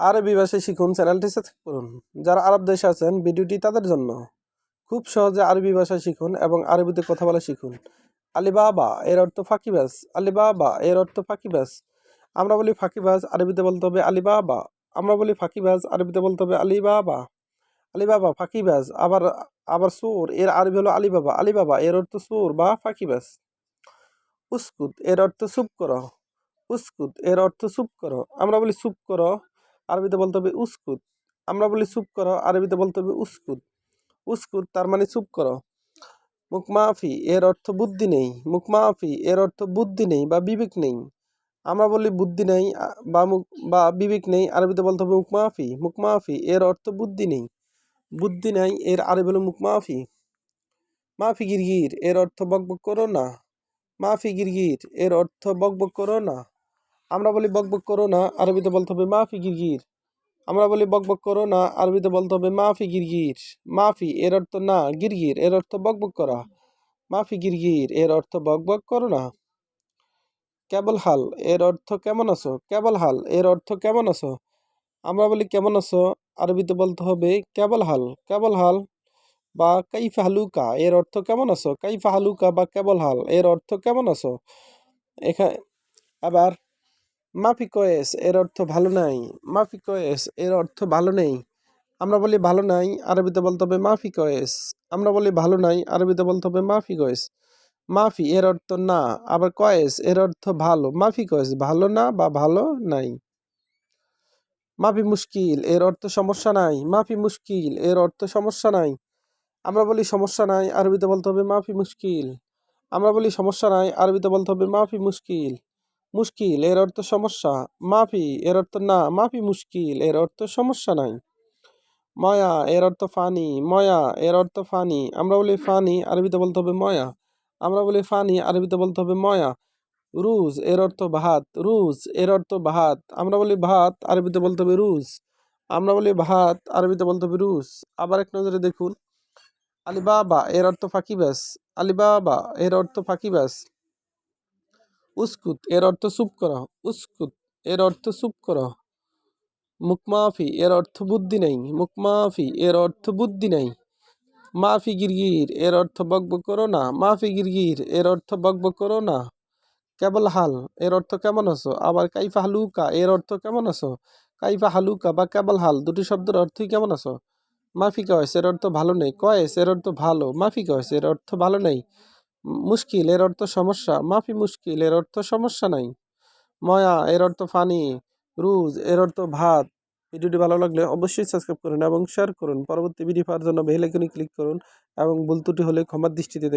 আরবি ভাষা শিখুন চ্যানেলটি সাবস্ক্রাইব করুন যারা আরব দেশে আছেন, ভিডিওটি তাদের জন্য। খুব সহজে আরবি ভাষা শিখুন এবং আরবিতে কথা বলা শিখুন। আলিবাবা, এর অর্থ ফাঁকিবাজ আলিবাবা, এর অর্থ ফাঁকিবাজ আমরা বলি ফাঁকিবাজ আরবিতে বলতে হবে আলিবাবা। আমরা বলি ফাঁকিবাজ আরবিতে বলতে হবে আলিবাবা। আলিবাবা ফাঁকিবাজ আবার আবার সুর, এর আরবি হলো আলিবাবা। আলিবাবা, এর অর্থ সুর বা ফাঁকিবাজ উস্কুত, এর অর্থ চুপ করো। উস্কুত, এর অর্থ চুপ করো। আমরা বলি চুপ করো। আরবিতে বলতে হবে উস্কুত। আমরা বলি চুপ করো, আরবিতে বলতে হবে উস্কুত। উস্কুত তার মানে চুপ করো। মুখমাফি এর অর্থ বুদ্ধি নেই। মুখমাফি এর অর্থ বুদ্ধি নেই বা বিবেক নেই। আমরা বলি বুদ্ধি নেই বা মুখ বা বিবেক নেই, আরবিতে বলতে হবে মুখমাফি মুখমাফি এর অর্থ বুদ্ধি নেই। বুদ্ধি নেই, এর আরবি হলো মুখমাফি মাফি গিরগির এর অর্থ বকবক করো না। মাফি গিরগির এর অর্থ বকবক করো না। আমরা বলি বকবক করো না, আরবিতে বলতে হবে মাফি গিরগির। আমরা বলি বকবক করো না, আরবিতে বলতে হবে মাফি গিরগির। মাফি এর অর্থ না, গিরগির এর অর্থ বকবক করা। মাফি গিরগির এর অর্থ বকবক করো না। কেবল হাল এর অর্থ কেমন আছো? কেবল হাল এর অর্থ কেমন আছো? আমরা বলি কেমন আছো? আরবিতে বলতে হবে কেবল হাল। কেবল হাল বা কাইফা হালুকা এর অর্থ কেমন আছো? কাইফা হালুকা বা কেবল হাল এর অর্থ কেমন আছো? এখানে আবার মাফি কয়েস এর অর্থ ভালো নাই। মাফি কয়েস এর অর্থ ভালো নেই। আমরা বলি ভালো নাই, আরবিতে বলতে হবে মাফি কয়েস আমরা বলি ভালো নাই, আরবিতে বলতে হবে মাফি কয়েস মাফি এর অর্থ না, আবার কয়েস এর অর্থ ভালো। মাফি কয়েস ভালো না বা ভালো নাই। মাফি মুশকিল এর অর্থ সমস্যা নাই। মাফি মুশকিল এর অর্থ সমস্যা নাই। আমরা বলি সমস্যা নাই, আরবিতে বলতে হবে মাফি মুশকিল। আমরা বলি সমস্যা নাই, আরবিতে বলতে হবে মাফি মুশকিল। মুশকিল, এর অর্থ সমস্যা। মাফি, এর অর্থ না, মাফি মুশকিল, এর অর্থ সমস্যা নাই। ময়া, এর অর্থ ফানি। ময়া, এর অর্থ ফানি। আমরা বলি ফানি, আরবিতে বলতে হবে ময়া। আমরা বলি ফানি, আরবিতে বলতে হবে ময়া। রুজ, এর অর্থ ভাত। রুজ, এর অর্থ ভাত। আমরা বলি ভাত, আরবিতে বলতে হবে রুজ। আমরা বলি ভাত, আরবিতে বলতে হবে রুজ। আবার এক নজরে দেখুন। আলিবাবা, এর অর্থ ফাঁকিবাস আলিবাবা, এর অর্থ ফাঁকিবাস উস্কুত এর অর্থ চুপ করা উস্কুত এর অর্থ চুপ করা মুখমাফি এর অর্থ বুদ্ধি নেই মুখমাফি এর অর্থ বুদ্ধি নেই মাফি গিরগির এর অর্থ বকবক করো না মাফি গিরগির এর অর্থ বকবক করো না কেবল হাল এর অর্থ কেমন আছো আবার কাইফা হালুকা এর অর্থ কেমন আছো কাইফা হালুকা বা কেবল হাল দুটি শব্দের অর্থই কেমন আছো মাফি কয়েস এর অর্থ ভালো নেই কয়েস এর অর্থ ভালো মাফি কয়েস এর অর্থ ভালো নেই মুশকিল এর অর্থ সমস্যা, মাফি মুশকিল এর অর্থ সমস্যা নাই। ময়া, এর অর্থ ফানি। রুজ, এর অর্থ ভাত। ভিডিওটি ভালো লাগলে অবশ্যই সাবস্ক্রাইব করুন এবং শেয়ার করুন। পরবর্তী ভিডিও পাওয়ার জন্য বেল আইকনে ক্লিক করুন এবং ভুল ত্রুটি হলে ক্ষমার দৃষ্টিতে।